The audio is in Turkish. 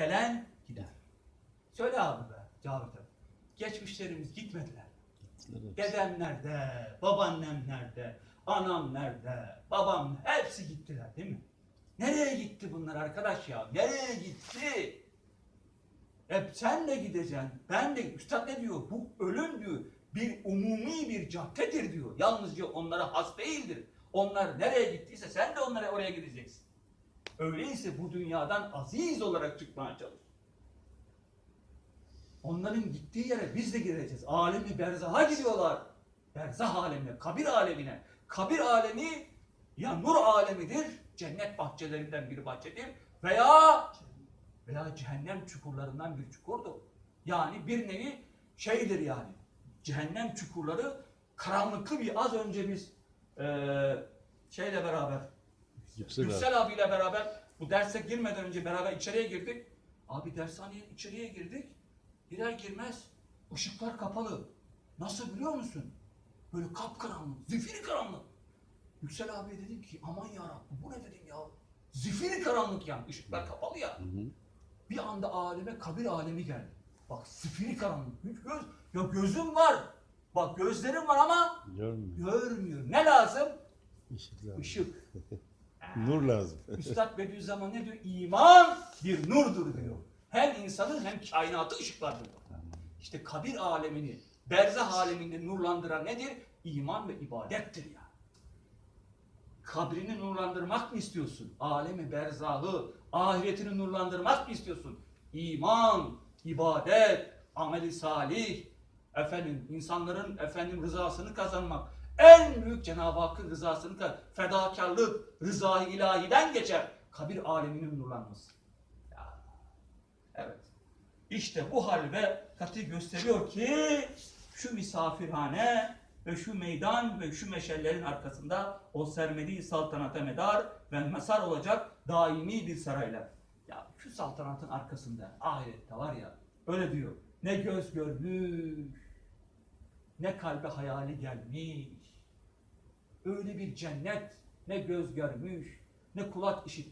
Gelen gider. Söyle abi be Cavit abi. Geçmişlerimiz gitmediler. Dedem nerede? Babaannem nerede? Anam nerede? Babam hepsi gittiler değil mi? Nereye gitti bunlar arkadaş ya? Nereye gitti? E sen de gideceksin. Ben de üstad ne diyor? Bu ölüm diyor. Bir umumi bir caddedir diyor. Yalnızca onlara has değildir. Onlar nereye gittiyse sen de onlara oraya gideceksin. Öyleyse bu dünyadan aziz olarak çıkmaya çalış. Onların gittiği yere biz de gireceğiz. Alemi berzaha gidiyorlar. Berzah alemine, kabir alemine. Kabir alemi ya nur alemidir, cennet bahçelerinden bir bahçedir veya veya cehennem çukurlarından bir çukurdur. Yani bir nevi şeydir yani. Cehennem çukurları karanlıklı bir az önce biz eee şeyle beraber Yüksel abi. Yüksel abiyle beraber bu derse girmeden önce beraber içeriye girdik. Abi dershaneye içeriye girdik. Girer girmez ışıklar kapalı. Nasıl biliyor musun? Böyle kapkaranlık, zifiri karanlık. Yüksel abi dedim ki aman yarabbim bu ne dedim ya. Zifiri karanlık yani ışıklar kapalı ya. Hı hı. Bir anda aleme kabir alemi geldi. Bak zifiri karanlık. Hiç göz, ya gözüm var. Bak gözlerim var ama Görmüyor. görmüyor. Ne lazım? Işık lazım. Işık. Nur lazım. Üstad Bediüzzaman ne diyor? İman bir nurdur diyor. Hem insanın hem kainatı ışıklardır. İşte kabir alemini, berzah alemini nurlandıran nedir? İman ve ibadettir ya. Kabrini nurlandırmak mı istiyorsun? Alemi berzahı, ahiretini nurlandırmak mı istiyorsun? İman, ibadet, ameli salih, efendim insanların efendim rızasını kazanmak. En büyük Cenab-ı Hakk'ın rızasını kazan, fedakarlık, rızayı ilahiden geçer. Kabir aleminin nurlanması. Ya. Evet. İşte bu hal ve katı gösteriyor ki şu misafirhane ve şu meydan ve şu meşellerin arkasında o sermedi saltanata medar ve mesar olacak daimi bir saraylar. Ya şu saltanatın arkasında ahirette var ya öyle diyor. Ne göz görmüş, ne kalbe hayali gelmiş. Öyle bir cennet ne göz görmüş, ne kulak işitmiş.